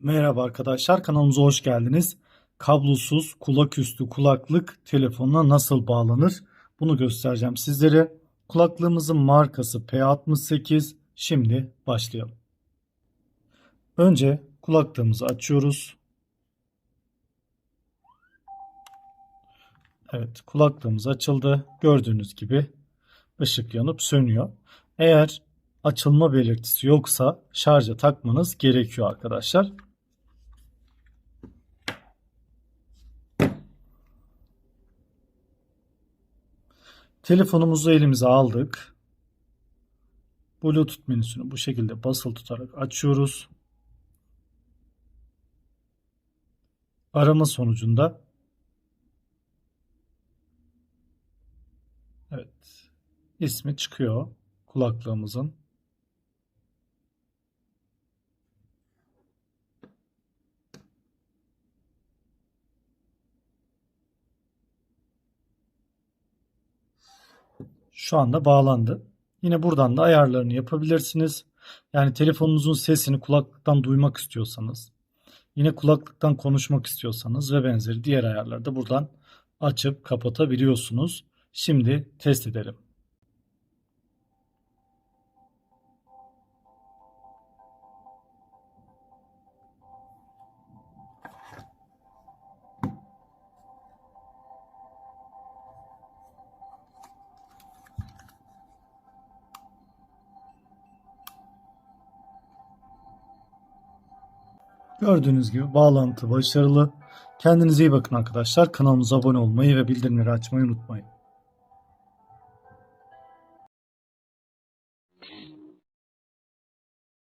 Merhaba arkadaşlar kanalımıza hoş geldiniz. Kablosuz kulaküstü kulaklık telefonuna nasıl bağlanır? Bunu göstereceğim sizlere. Kulaklığımızın markası P68. Şimdi başlayalım. Önce kulaklığımızı açıyoruz. Evet kulaklığımız açıldı. Gördüğünüz gibi ışık yanıp sönüyor. Eğer açılma belirtisi yoksa şarja takmanız gerekiyor arkadaşlar. Telefonumuzu elimize aldık. Bluetooth menüsünü bu şekilde basılı tutarak açıyoruz. Arama sonucunda Evet. ismi çıkıyor kulaklığımızın. Şu anda bağlandı. Yine buradan da ayarlarını yapabilirsiniz. Yani telefonunuzun sesini kulaklıktan duymak istiyorsanız, yine kulaklıktan konuşmak istiyorsanız ve benzeri diğer ayarları da buradan açıp kapatabiliyorsunuz. Şimdi test edelim. Gördüğünüz gibi bağlantı başarılı. Kendinize iyi bakın arkadaşlar. Kanalımıza abone olmayı ve bildirimleri açmayı unutmayın.